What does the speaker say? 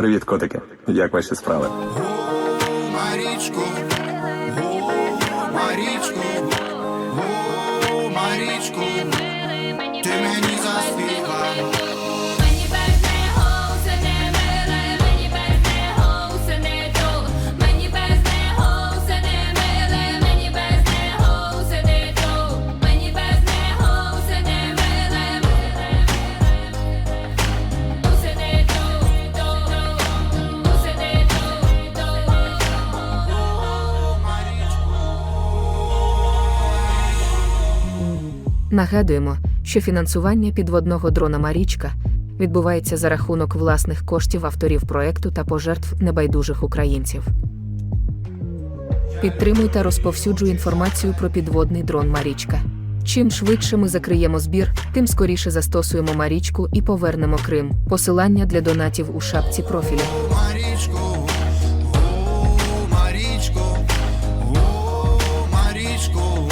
Привіт, котики. Як ваші справи? Марічку Марічко, Марічко, Нагадуємо, що фінансування підводного дрона Марічка відбувається за рахунок власних коштів авторів проекту та пожертв небайдужих українців. Підтримуй та розповсюджуй інформацію про підводний дрон Марічка. Чим швидше ми закриємо збір, тим скоріше застосуємо Марічку і повернемо Крим. Посилання для донатів у шапці профілю. Марічко, Марічко, Марічко.